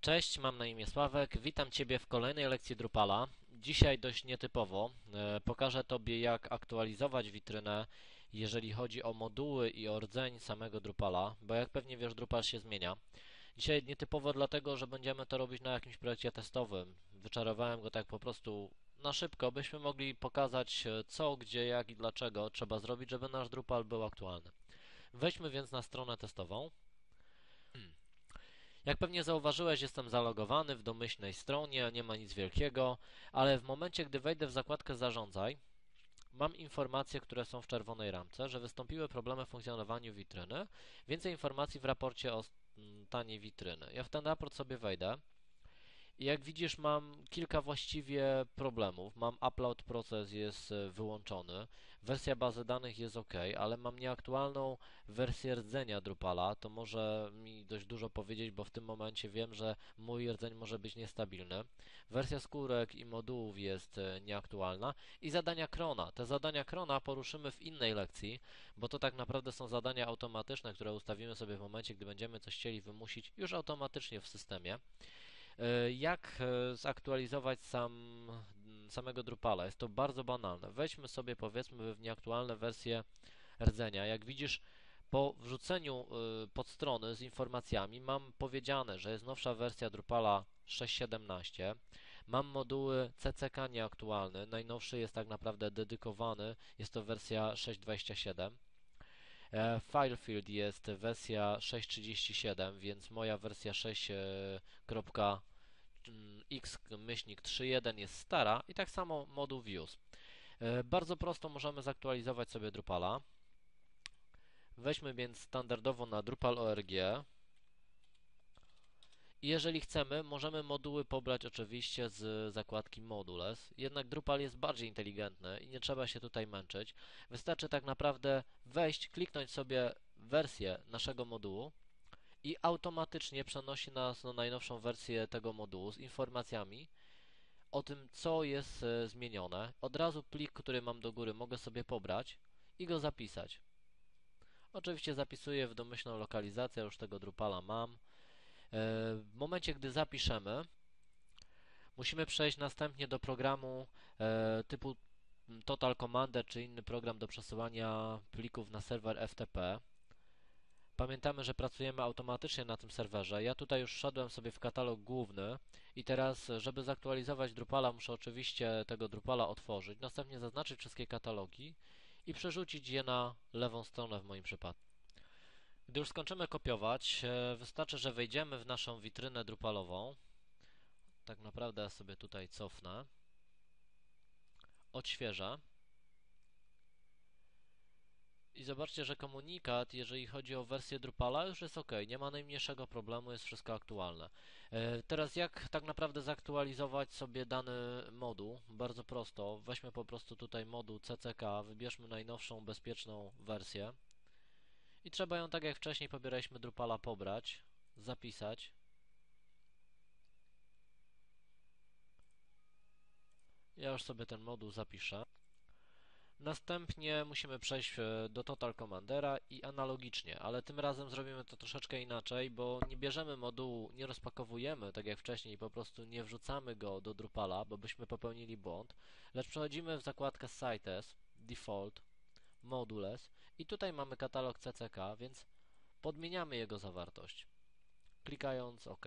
Cześć, mam na imię Sławek. Witam Ciebie w kolejnej lekcji Drupala. Dzisiaj dość nietypowo. E, pokażę Tobie, jak aktualizować witrynę, jeżeli chodzi o moduły i o rdzeń samego Drupala, bo jak pewnie wiesz, Drupal się zmienia. Dzisiaj nietypowo dlatego, że będziemy to robić na jakimś projekcie testowym. Wyczarowałem go tak po prostu na szybko, byśmy mogli pokazać e, co, gdzie, jak i dlaczego trzeba zrobić, żeby nasz Drupal był aktualny. Wejdźmy więc na stronę testową. Jak pewnie zauważyłeś, jestem zalogowany w domyślnej stronie, nie ma nic wielkiego, ale w momencie, gdy wejdę w zakładkę Zarządzaj, mam informacje, które są w czerwonej ramce, że wystąpiły problemy w funkcjonowaniu witryny. Więcej informacji w raporcie o stanie witryny. Ja w ten raport sobie wejdę. Jak widzisz, mam kilka właściwie problemów. Mam upload proces jest e, wyłączony, wersja bazy danych jest ok, ale mam nieaktualną wersję rdzenia Drupala. To może mi dość dużo powiedzieć, bo w tym momencie wiem, że mój rdzeń może być niestabilny. Wersja skórek i modułów jest e, nieaktualna i zadania krona. Te zadania krona poruszymy w innej lekcji, bo to tak naprawdę są zadania automatyczne, które ustawimy sobie w momencie, gdy będziemy coś chcieli wymusić już automatycznie w systemie. E, jak e, zaktualizować sam, samego Drupala? Jest to bardzo banalne. Weźmy sobie powiedzmy w nieaktualne wersje rdzenia. Jak widzisz, po wrzuceniu e, pod strony z informacjami mam powiedziane, że jest nowsza wersja Drupala 6.17. Mam moduły CCK nieaktualny. Najnowszy jest tak naprawdę dedykowany. Jest to wersja 6.27. Filefield jest wersja 6.37, więc moja wersja 6. Mm, x-31 jest stara i tak samo moduł views. E, bardzo prosto możemy zaktualizować sobie Drupala. Weźmy więc standardowo na Drupal.org i jeżeli chcemy, możemy moduły pobrać oczywiście z zakładki Modules, jednak Drupal jest bardziej inteligentny i nie trzeba się tutaj męczyć. Wystarczy tak naprawdę wejść, kliknąć sobie wersję naszego modułu i automatycznie przenosi nas na najnowszą wersję tego modułu z informacjami o tym, co jest e, zmienione. Od razu plik, który mam do góry, mogę sobie pobrać i go zapisać. Oczywiście zapisuję w domyślną lokalizację, już tego Drupala mam. E, w momencie, gdy zapiszemy, musimy przejść następnie do programu e, typu Total Commander, czy inny program do przesyłania plików na serwer FTP. Pamiętamy, że pracujemy automatycznie na tym serwerze. Ja tutaj już szedłem sobie w katalog główny i teraz, żeby zaktualizować Drupala, muszę oczywiście tego Drupala otworzyć, następnie zaznaczyć wszystkie katalogi i przerzucić je na lewą stronę w moim przypadku. Gdy już skończymy kopiować, e, wystarczy, że wejdziemy w naszą witrynę Drupalową. Tak naprawdę sobie tutaj cofnę. Odświeżę. I zobaczcie, że komunikat, jeżeli chodzi o wersję Drupala, już jest ok, nie ma najmniejszego problemu, jest wszystko aktualne. E, teraz jak tak naprawdę zaktualizować sobie dany moduł? Bardzo prosto, weźmy po prostu tutaj moduł CCK, wybierzmy najnowszą bezpieczną wersję i trzeba ją tak jak wcześniej pobieraliśmy Drupala pobrać, zapisać. Ja już sobie ten moduł zapiszę. Następnie musimy przejść e, do Total Commandera i analogicznie, ale tym razem zrobimy to troszeczkę inaczej, bo nie bierzemy modułu, nie rozpakowujemy tak jak wcześniej, po prostu nie wrzucamy go do Drupala, bo byśmy popełnili błąd, lecz przechodzimy w zakładkę Sites, Default, Modules i tutaj mamy katalog CCK, więc podmieniamy jego zawartość, klikając OK.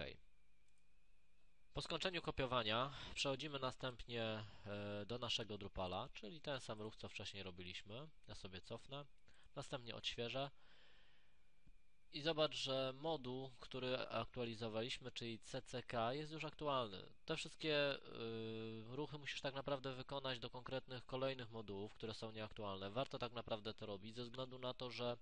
Po skończeniu kopiowania przechodzimy następnie e, do naszego Drupala, czyli ten sam ruch, co wcześniej robiliśmy. Ja sobie cofnę, następnie odświeżę i zobacz, że moduł, który aktualizowaliśmy, czyli CCK, jest już aktualny. Te wszystkie y, ruchy musisz tak naprawdę wykonać do konkretnych kolejnych modułów, które są nieaktualne. Warto tak naprawdę to robić, ze względu na to, że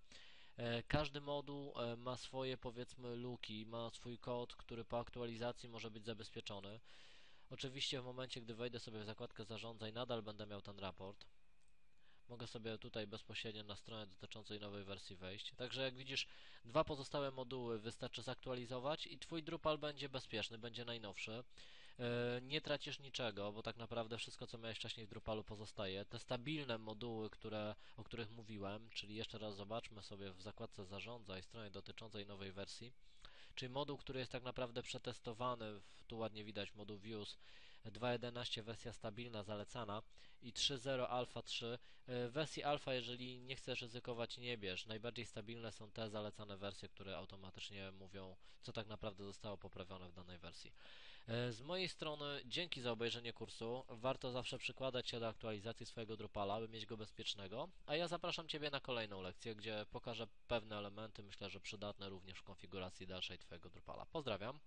każdy moduł e, ma swoje powiedzmy luki, ma swój kod, który po aktualizacji może być zabezpieczony. Oczywiście w momencie, gdy wejdę sobie w zakładkę zarządzaj, nadal będę miał ten raport. Mogę sobie tutaj bezpośrednio na stronę dotyczącej nowej wersji wejść. Także jak widzisz, dwa pozostałe moduły wystarczy zaktualizować i Twój Drupal będzie bezpieczny, będzie najnowszy. E, nie tracisz niczego, bo tak naprawdę wszystko, co miałeś wcześniej w Drupalu pozostaje. Te stabilne moduły, które, o których mówiłem, czyli jeszcze raz zobaczmy sobie w zakładce zarządzaj, stronie dotyczącej nowej wersji, czyli moduł, który jest tak naprawdę przetestowany, tu ładnie widać moduł Views 2.11 wersja stabilna, zalecana i 3.0 Alpha 3. W wersji Alpha, jeżeli nie chcesz ryzykować, nie bierz. Najbardziej stabilne są te zalecane wersje, które automatycznie mówią, co tak naprawdę zostało poprawione w danej wersji. E, z mojej strony dzięki za obejrzenie kursu. Warto zawsze przykładać się do aktualizacji swojego Drupala, by mieć go bezpiecznego. A ja zapraszam Ciebie na kolejną lekcję, gdzie pokażę pewne elementy, myślę, że przydatne również w konfiguracji dalszej Twojego Drupala. Pozdrawiam.